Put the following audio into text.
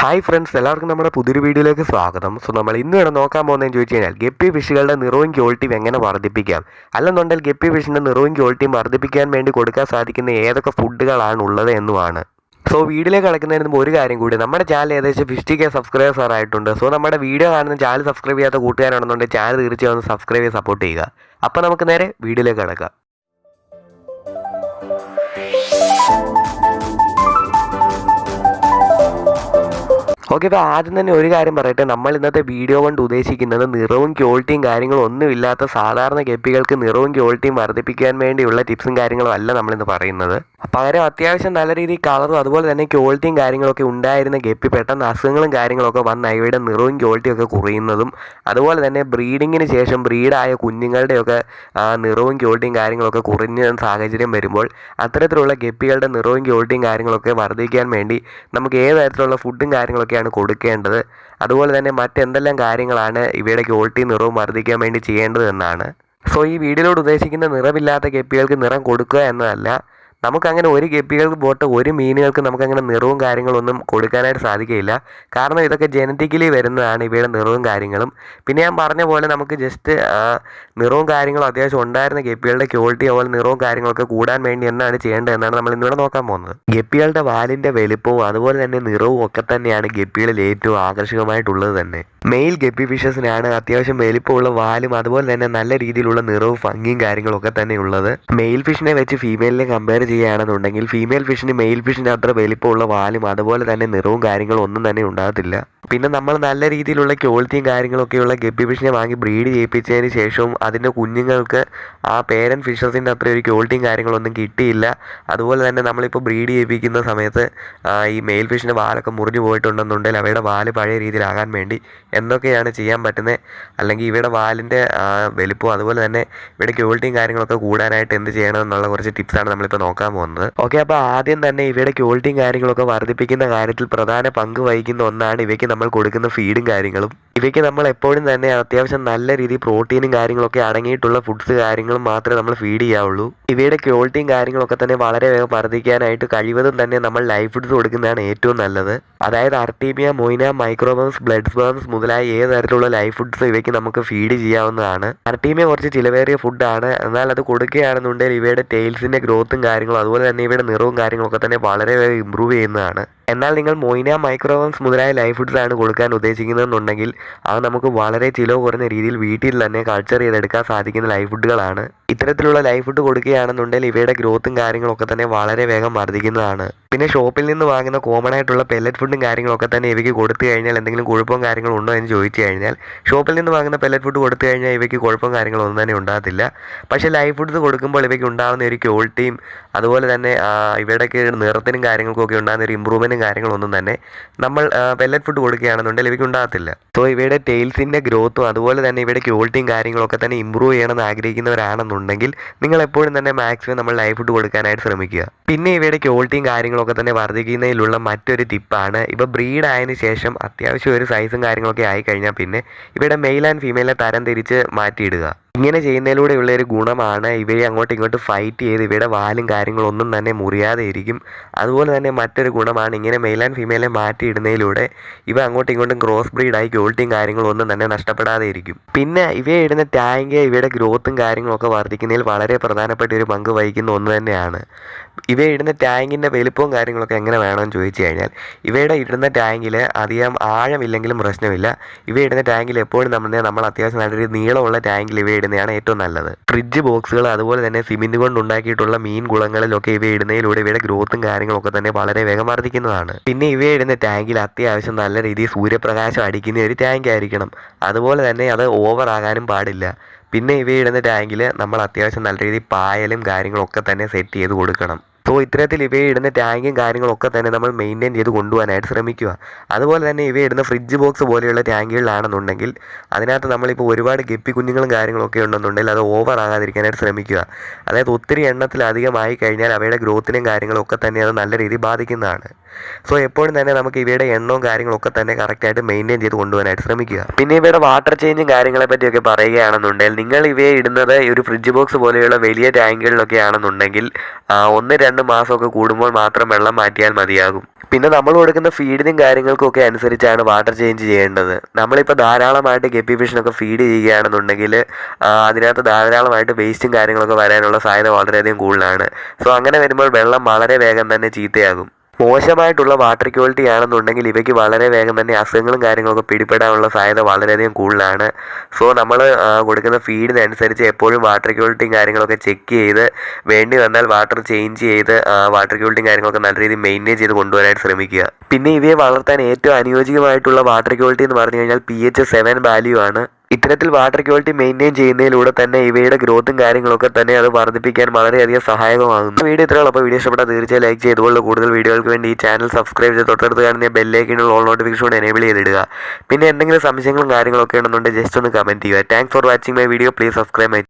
Hi friends എല്ലാവർക്കും നമ്മുടെ പുതിയൊരു വീഡിയോയിലേക്ക് സ്വാഗതം. സോ നമ്മൾ ഇന്ന് ഇവിടെ നോക്കാൻ പോകുന്നതെന്ന് ചോദിച്ചു കഴിഞ്ഞാൽ ഗപ്പി ഫിഷുകളുടെ നിറവും ക്വാളിറ്റിയും എങ്ങനെ വർദ്ധിപ്പിക്കാം? അല്ലെന്നുണ്ടെങ്കിൽ ഗപ്പി ഫിഷിന്റെ നിറവും ക്വാളിറ്റിയും വർദ്ധിപ്പിക്കാൻ വേണ്ടി കൊടുക്കാൻ സാധിക്കുന്ന ഏതൊക്കെ ഫുഡുകളാണ് ഉള്ളത് എന്നുമാണ്. സോ വീഡിയോയിലേക്ക് കിടക്കുന്നതിന് മുമ്പ് ഒരു കാര്യം കൂടി. നമ്മുടെ ചാനൽ ഏകദേശം ഫിഫ്റ്റി കെ സബ്സ്ക്രൈബേഴ്സ് ആയിട്ടുണ്ട്. സോ നമ്മുടെ വീഡിയോ കാണുന്ന ചാനൽ സബ്സ്ക്രൈബ് ചെയ്യാത്ത കൂട്ടുകാരാണെന്നുണ്ടെങ്കിൽ ചാനൽ തീർച്ചയായും സബ്സ്ക്രൈബ് ചെയ്ത് സപ്പോർട്ട് ചെയ്യുക. അപ്പോൾ നമുക്ക് നേരെ വീഡിയോയിലേക്ക് കിടക്കാം. ഓക്കെ അപ്പോൾ ആദ്യം തന്നെ ഒരു കാര്യം പറയട്ടെ. നമ്മൾ ഇന്നത്തെ വീഡിയോ കൊണ്ട് ഉദ്ദേശിക്കുന്നത് നിറവും ക്വാളിറ്റിയും കാര്യങ്ങളും ഒന്നുമില്ലാത്ത സാധാരണ ഗപ്പികൾക്ക് നിറവും ക്വാളിറ്റിയും വർദ്ധിപ്പിക്കാൻ വേണ്ടിയുള്ള ടിപ്സും കാര്യങ്ങളും അല്ല നമ്മളിന്ന് പറയുന്നത്. പകരം അത്യാവശ്യം നല്ല രീതിയിൽ കളറും അതുപോലെ തന്നെ ക്വാളിറ്റിയും കാര്യങ്ങളൊക്കെ ഉണ്ടായിരുന്ന ഗപ്പി പെട്ടെന്ന് അസുഖങ്ങളും കാര്യങ്ങളൊക്കെ വന്ന അവയുടെ നിറവും ക്വാളിറ്റിയൊക്കെ കുറയുന്നതും അതുപോലെ തന്നെ ബ്രീഡിങ്ങിന് ശേഷം ബ്രീഡായ കുഞ്ഞുങ്ങളുടെയൊക്കെ നിറവും ക്വാളിറ്റിയും കാര്യങ്ങളൊക്കെ കുറഞ്ഞ സാഹചര്യം വരുമ്പോൾ അത്തരത്തിലുള്ള ഗപ്പികളുടെ നിറവും ക്വാളിറ്റിയും കാര്യങ്ങളൊക്കെ വർദ്ധിക്കാൻ വേണ്ടി നമുക്ക് ഏത് തരത്തിലുള്ള ഫുഡും കാര്യങ്ങളൊക്കെയാണ് കൊടുക്കേണ്ടത്? അതുപോലെ തന്നെ മറ്റെന്തെല്ലാം കാര്യങ്ങളാണ് ഇവയുടെ ക്വാളിറ്റി നിറവും വർദ്ധിക്കാൻ വേണ്ടി ചെയ്യേണ്ടതെന്നാണ് സോ ഈ വീഡിയോയിലൂടെ ഉദ്ദേശിക്കുന്ന നിറമില്ലാത്ത ഗപ്പികൾക്ക് നിറം കൊടുക്കുക എന്നതല്ല നമുക്കങ്ങനെ ഒരു ഗപ്പികൾക്ക് പോട്ട് ഒരു മീനുകൾക്ക് നമുക്കങ്ങനെ നിറവും കാര്യങ്ങളൊന്നും കൊടുക്കാനായിട്ട് സാധിക്കില്ല കാരണം ഇതൊക്കെ ജനറ്റിക്കലി വരുന്നതാണ് ഇവയുടെ നിറവും കാര്യങ്ങളും. പിന്നെ ഞാൻ പറഞ്ഞ പോലെ നമുക്ക് ജസ്റ്റ് നിറവും കാര്യങ്ങളും അത്യാവശ്യം ഉണ്ടായിരുന്ന ഗപ്പികളുടെ ക്വാളിറ്റി അതുപോലെ നിറവും കാര്യങ്ങളൊക്കെ കൂടാൻ വേണ്ടി എന്നാണ് ചെയ്യേണ്ടത് എന്നാണ് നമ്മൾ ഇന്നിവിടെ നോക്കാൻ പോകുന്നത്. ഗപ്പികളുടെ വാലിന്റെ വലുപ്പവും അതുപോലെ തന്നെ നിറവും ഒക്കെ തന്നെയാണ് ഗപ്പികളിൽ ഏറ്റവും ആകർഷകമായിട്ടുള്ളത് തന്നെ. മെയിൽ ഗപ്പി ഫിഷസിനാണ് അത്യാവശ്യം വലിപ്പമുള്ള വാലും അതുപോലെ തന്നെ നല്ല രീതിയിലുള്ള നിറവും ഭംഗിയും കാര്യങ്ങളൊക്കെ തന്നെ ഉള്ളത്. മെയിൽ ഫിഷിനെ വെച്ച് ഫീമെയിലിനെ കമ്പയർ ചെയ്യുകയാണെന്നുണ്ടെങ്കിൽ ഫീമെയിൽ ഫിഷിന് മെയിൽ ഫിഷിന് അത്ര വലിപ്പമുള്ള വാലും അതുപോലെ തന്നെ നിറവും കാര്യങ്ങളും ഒന്നും തന്നെ ഉണ്ടാകത്തില്ല. പിന്നെ നമ്മൾ നല്ല രീതിയിലുള്ള ക്വാളിറ്റിയും കാര്യങ്ങളൊക്കെയുള്ള ഗപ്പി ഫിഷിനെ വാങ്ങി ബ്രീഡ് ചെയ്യിപ്പിച്ചതിന് ശേഷവും അതിന്റെ കുഞ്ഞുങ്ങൾക്ക് ആ പേരൻ ഫിഷസിന്റെ അത്ര ഒരു ക്വാളിറ്റിയും കാര്യങ്ങളൊന്നും കിട്ടിയില്ല. അതുപോലെ തന്നെ നമ്മളിപ്പോൾ ബ്രീഡ് ചെയ്യിപ്പിക്കുന്ന സമയത്ത് ഈ മെയിൽ ഫിഷിന്റെ വാലൊക്കെ മുറിഞ്ഞു പോയിട്ടുണ്ടെന്നുണ്ടെങ്കിൽ അവയുടെ വാൽ പഴയ രീതിയിലാകാൻ വേണ്ടി എന്തൊക്കെയാണ് ചെയ്യാൻ പറ്റുന്നത്? അല്ലെങ്കിൽ ഇവയുടെ വാലിന്റെ വലിപ്പവും അതുപോലെ തന്നെ ഇവയുടെ ക്വാളിറ്റിയും കാര്യങ്ങളൊക്കെ കൂടാനായിട്ട് എന്ത് ചെയ്യണം എന്നുള്ള കുറച്ച് ടിപ്സാണ് നമ്മളിപ്പോൾ നോക്കാൻ പോകുന്നത് ഓക്കെ അപ്പോൾ ആദ്യം തന്നെ ഇവയുടെ ക്വാളിറ്റിയും കാര്യങ്ങളൊക്കെ വർദ്ധിപ്പിക്കുന്ന കാര്യത്തിൽ പ്രധാന പങ്ക് വഹിക്കുന്ന ഒന്നാണ് ഇവയ്ക്ക് നമ്മൾ കൊടുക്കുന്ന ഫീഡും കാര്യങ്ങളും. ഇവയ്ക്ക് നമ്മൾ എപ്പോഴും തന്നെ അത്യാവശ്യം നല്ല രീതിയിൽ പ്രോട്ടീനും കാര്യങ്ങളൊക്കെ അടങ്ങിയിട്ടുള്ള ഫുഡ്സ് കാര്യങ്ങളും മാത്രമേ നമ്മൾ ഫീഡ് ചെയ്യാവുള്ളൂ. ഇവയുടെ ക്വാളിറ്റിയും കാര്യങ്ങളൊക്കെ തന്നെ വളരെ വേഗം വർദ്ധിക്കാനായിട്ട് കഴിവതും തന്നെ നമ്മൾ ലൈഫ് ഫുഡ്സ് കൊടുക്കുന്നതാണ് ഏറ്റവും നല്ലത്. അതായത് artemia moina microworms blood sperms മുതലായ ഏത് തരത്തിലുള്ള ലൈഫ് ഫുഡ്സ് ഇവയ്ക്ക് നമുക്ക് ഫീഡ് ചെയ്യാവുന്നതാണ്. അർട്ടീമിയ കുറച്ച് ചിലവേറിയ ഫുഡാണ് എന്നാൽ അത് കൊടുക്കുകയാണെന്നുണ്ടെങ്കിൽ ഇവയുടെ ടെയിൽസിന്റെ ഗ്രോത്തും കാര്യങ്ങളും അതുപോലെ തന്നെ ഇവയുടെ നിറവും കാര്യങ്ങളൊക്കെ തന്നെ വളരെ വേഗം ഇമ്പ്രൂവ് ചെയ്യുന്നതാണ്. എന്നാൽ നിങ്ങൾ മൊയിന മൈക്രോവൻസ് മുതലായ ലൈഫ് ഫുഡ്സാണ് കൊടുക്കാൻ ഉദ്ദേശിക്കുന്നതെന്നുണ്ടെങ്കിൽ അത് നമുക്ക് വളരെ ചിലവ് കുറഞ്ഞ രീതിയിൽ വീട്ടിൽ തന്നെ കൾച്ചർ ചെയ്തെടുക്കാൻ സാധിക്കുന്ന ലൈഫ് ഫുഡുകളാണ്. ഇത്തരത്തിലുള്ള ലൈഫ് ഫുഡ് കൊടുക്കുകയാണെന്നുണ്ടെങ്കിൽ ഇവയുടെ ഗ്രോത്തും കാര്യങ്ങളൊക്കെ തന്നെ വളരെ വേഗം വർദ്ധിക്കുന്നതാണ്. പിന്നെ ഷോപ്പിൽ നിന്ന് വാങ്ങുന്ന കോമൺ ആയിട്ടുള്ള പെല്ലറ്റ് ഫുഡും കാര്യങ്ങളൊക്കെ തന്നെ ഇവയ്ക്ക് കൊടുത്തു കഴിഞ്ഞാൽ എന്തെങ്കിലും കുഴപ്പവും കാര്യങ്ങളും ഉണ്ടോ എന്ന് ചോദിച്ചു കഴിഞ്ഞാൽ ഷോപ്പിൽ നിന്ന് വാങ്ങുന്ന പെല്ലറ്റ് ഫുഡ് കൊടുത്തു കഴിഞ്ഞാൽ ഇവയ്ക്ക് കുഴപ്പവും കാര്യങ്ങളും ഒന്നും തന്നെ ഉണ്ടാകത്തില്ല. പക്ഷേ ലൈഫ് ഫുഡ്സ് കൊടുക്കുമ്പോൾ ഇവയ്ക്ക് ഉണ്ടാകുന്ന ഒരു ക്വാളിറ്റിയും അതുപോലെ തന്നെ ഇവയുടെയൊക്കെ നിറത്തിനും കാര്യങ്ങൾക്കും ഒക്കെ ഉണ്ടാകുന്ന ഒരു ഇമ്പ്രൂവ്മെന്റും കാര്യങ്ങളൊന്നും തന്നെ നമ്മൾ പെല്ലറ്റ് ഫുഡ് കൊടുക്കുകയാണെന്നുണ്ടെങ്കിൽ ഇവയ്ക്ക് ഉണ്ടാകത്തില്ല. സോ ഇവയുടെ ടെയിൽസിന്റെ ഗ്രോത്തും അതുപോലെ തന്നെ ഇവയുടെ ക്വാളിറ്റിയും കാര്യങ്ങളൊക്കെ തന്നെ ഇമ്പ്രൂവ് ചെയ്യണമെന്ന് ആഗ്രഹിക്കുന്നവരാണെന്നുണ്ടെങ്കിൽ നിങ്ങൾ എപ്പോഴും തന്നെ മാക്സിമം നമ്മൾ ലൈഫ് ഫുഡ് കൊടുക്കാനായിട്ട് ശ്രമിക്കുക. പിന്നെ ഇവയുടെ ക്വാളിറ്റിയും കാര്യങ്ങളൊക്കെ തന്നെ വർദ്ധിക്കുന്നതിലുള്ള മറ്റൊരു ടിപ്പാണ് ഇവ ബ്രീഡ് ആയതിനു ശേഷം അത്യാവശ്യം ഒരു സൈസും കാര്യങ്ങളൊക്കെ ആയി കഴിഞ്ഞാൽ പിന്നെ ഇവയുടെ മെയിൽ ആൻഡ് ഫീമെയിലെ തരം തിരിച്ച് മാറ്റിയിടുക. ഇങ്ങനെ ചെയ്യുന്നതിലൂടെയുള്ള ഒരു ഗുണമാണ് ഇവയെ അങ്ങോട്ടും ഇങ്ങോട്ടും ഫൈറ്റ് ചെയ്ത് ഇവയുടെ വാലും കാര്യങ്ങളൊന്നും തന്നെ മുറിയാതെ ഇരിക്കും. അതുപോലെ തന്നെ മറ്റൊരു ഗുണമാണ് ഇങ്ങനെ മെയിൽ ആൻഡ് ഫീമെയിലെ മാറ്റിയിടുന്നതിലൂടെ ഇവ അങ്ങോട്ടും ഇങ്ങോട്ടും ക്രോസ് ബ്രീഡായി ക്വാളിറ്റിയും കാര്യങ്ങളും ഒന്നും തന്നെ നഷ്ടപ്പെടാതെ ഇരിക്കും. പിന്നെ ഇവയെ ഇടുന്ന ടാങ്ക് ഇവയുടെ ഗ്രോത്തും കാര്യങ്ങളൊക്കെ വർദ്ധിക്കുന്നതിൽ വളരെ പ്രധാനപ്പെട്ട ഒരു പങ്ക് വഹിക്കുന്ന ഒന്ന് തന്നെയാണ്. ഇവ ഇടുന്ന ടാങ്കിന്റെ വലിപ്പവും കാര്യങ്ങളൊക്കെ എങ്ങനെ വേണമെന്ന് ചോദിച്ചു കഴിഞ്ഞാൽ ഇവയുടെ ഇടുന്ന ടാങ്കിൽ അധികം ആഴമില്ലെങ്കിലും പ്രശ്നമില്ല. ഇവ ഇടുന്ന ടാങ്കിൽ എപ്പോഴും നമ്മൾ നമ്മൾ അത്യാവശ്യം നല്ലൊരു നീളമുള്ള ടാങ്കിൽ ഇവ ഇടുന്നതാണ് ഏറ്റവും നല്ലത്. ഫ്രിഡ്ജ് ബോക്സുകൾ അതുപോലെ തന്നെ സിമെന്റ് കൊണ്ട് ഉണ്ടാക്കിയിട്ടുള്ള മീൻ കുളങ്ങളിലൊക്കെ ഇവ ഇടുന്നതിലൂടെ ഇവയുടെ ഗ്രോത്തും കാര്യങ്ങളൊക്കെ തന്നെ വളരെ വേഗം വർദ്ധിക്കുന്നതാണ്. പിന്നെ ഇവ ഇടുന്ന ടാങ്കിൽ അത്യാവശ്യം നല്ല രീതിയിൽ സൂര്യപ്രകാശം അടിക്കുന്ന ഒരു ടാങ്ക് ആയിരിക്കണം. അതുപോലെ തന്നെ അത് ഓവർ ആകാനും പാടില്ല. പിന്നെ ഇവയിടുന്ന ടാങ്കിൽ നമ്മൾ അത്യാവശ്യം നല്ല രീതിയിൽ പായലും കാര്യങ്ങളൊക്കെ തന്നെ സെറ്റ് ചെയ്ത് കൊടുക്കണം. സോ ഇത്തരത്തിൽ ഇവയെ ഇടുന്ന ടാങ്കും കാര്യങ്ങളൊക്കെ തന്നെ നമ്മൾ മെയിന്റെയിൻ ചെയ്ത് കൊണ്ടുപോകാനായിട്ട് ശ്രമിക്കുക. അതുപോലെ തന്നെ ഇവയെ ഇടുന്ന ഫ്രിഡ്ജ് ബോക്സ് പോലെയുള്ള ടാങ്കുകളിലാണെന്നുണ്ടെങ്കിൽ അതിനകത്ത് നമ്മളിപ്പോൾ ഒരുപാട് ഗപ്പി കുഞ്ഞുങ്ങളും കാര്യങ്ങളൊക്കെ ഉണ്ടെന്നുണ്ടെങ്കിൽ അത് ഓവർ ആകാതിരിക്കാനായിട്ട് ശ്രമിക്കുക. അതായത് ഒത്തിരി എണ്ണത്തിലധികമായി കഴിഞ്ഞാൽ അവയുടെ ഗ്രോത്തിനും കാര്യങ്ങളൊക്കെ തന്നെ അത് നല്ല രീതിയിൽ ബാധിക്കുന്നതാണ്. സോ എപ്പോഴും തന്നെ നമുക്ക് ഇവയുടെ എണ്ണവും കാര്യങ്ങളൊക്കെ തന്നെ കറക്റ്റായിട്ട് മെയിന്റെയിൻ ചെയ്ത് കൊണ്ടുപോകാനായിട്ട് ശ്രമിക്കുക. പിന്നെ ഇവയുടെ വാട്ടർ ചേഞ്ചും കാര്യങ്ങളെ പറ്റിയൊക്കെ പറയുകയാണെന്നുണ്ടെങ്കിൽ നിങ്ങൾ ഇവയെ ഇടുന്നത് ഒരു ഫ്രിഡ്ജ് ബോക്സ് പോലെയുള്ള വലിയ ടാങ്കുകളിലൊക്കെ ആണെന്നുണ്ടെങ്കിൽ ഒന്ന് രണ്ട് മാസമൊക്കെ കൂടുമ്പോൾ മാത്രം വെള്ളം മാറ്റിയാൽ മതിയാകും. പിന്നെ നമ്മൾ കൊടുക്കുന്ന ഫീഡിനും കാര്യങ്ങൾക്കൊക്കെ അനുസരിച്ചാണ് വാട്ടർ ചേഞ്ച് ചെയ്യേണ്ടത്. നമ്മളിപ്പോൾ ധാരാളമായിട്ട് ഗപ്പി ഫിഷിനൊക്കെ ഫീഡ് ചെയ്യുകയാണെന്നുണ്ടെങ്കിൽ അതിനകത്ത് ധാരാളമായിട്ട് വേസ്റ്റും കാര്യങ്ങളൊക്കെ വരാനുള്ള സാധ്യത വളരെയധികം കൂടുതലാണ്. സോ അങ്ങനെ വരുമ്പോൾ വെള്ളം വളരെ വേഗം തന്നെ ചീത്തയാകും. മോശമായിട്ടുള്ള വാട്ടർ ക്വാളിറ്റി ആണെന്നുണ്ടെങ്കിൽ ഇവയ്ക്ക് വളരെ വേഗം തന്നെ അസുഖങ്ങളും കാര്യങ്ങളൊക്കെ പിടിപെടാനുള്ള സാധ്യത വളരെയധികം കൂടുതലാണ്. സോ നമ്മൾ കൊടുക്കുന്ന ഫീഡിനനുസരിച്ച് എപ്പോഴും വാട്ടർ ക്വാളിറ്റിയും കാര്യങ്ങളൊക്കെ ചെക്ക് ചെയ്ത് വേണ്ടി വന്നാൽ വാട്ടർ ചേഞ്ച് ചെയ്ത് വാട്ടർ ക്വാളിറ്റിയും കാര്യങ്ങളൊക്കെ നല്ല രീതിയിൽ മെയിന്റെയിൻ ചെയ്ത് കൊണ്ടുവരാനായിട്ട് ശ്രമിക്കുക. പിന്നെ ഇവയെ വളർത്താൻ ഏറ്റവും അനുയോജ്യമായിട്ടുള്ള വാട്ടർ ക്വാളിറ്റി എന്ന് പറഞ്ഞു കഴിഞ്ഞാൽ പി എച്ച് സെവൻ വാല്യൂ ആണ്. ഇത്തരത്തിൽ വാട്ടർ ക്വാളിറ്റി മെയിന്റെയിൻ ചെയ്യുന്നതിലൂടെ തന്നെ ഇവയുടെ ഗ്രോത്തും കാര്യങ്ങളൊക്കെ തന്നെ അത് വർദ്ധിപ്പിക്കാൻ വളരെയധികം സഹായകമാകുന്നു. വീഡിയോ ഇത്രയുള്ള അപ്പോൾ വീഡിയോ ഇഷ്ടപ്പെട്ടാൽ തീർച്ചയായും ലൈക്ക് ചെയ്തുകൊണ്ട് കൂടുതൽ വീഡിയോകൾക്ക് വേണ്ടി ഈ ചാനൽ സബ്സ്ക്രൈബ് ചെയ്ത് തൊട്ടടുത്ത് കാണുന്ന ബെല്ലേക്കിനുള്ള ഓൾ നോട്ടിഫിക്കേഷൻ എനേബിൾ ചെയ്തിടുക. പിന്നെ എന്തെങ്കിലും സംശയങ്ങളും കാര്യങ്ങളൊക്കെ ഉണ്ടെന്നുണ്ടെങ്കിൽ ജസ്റ്റ് ഒന്ന് കമന്റ് ചെയ്യുക. Thanks for watching my video please subscribe my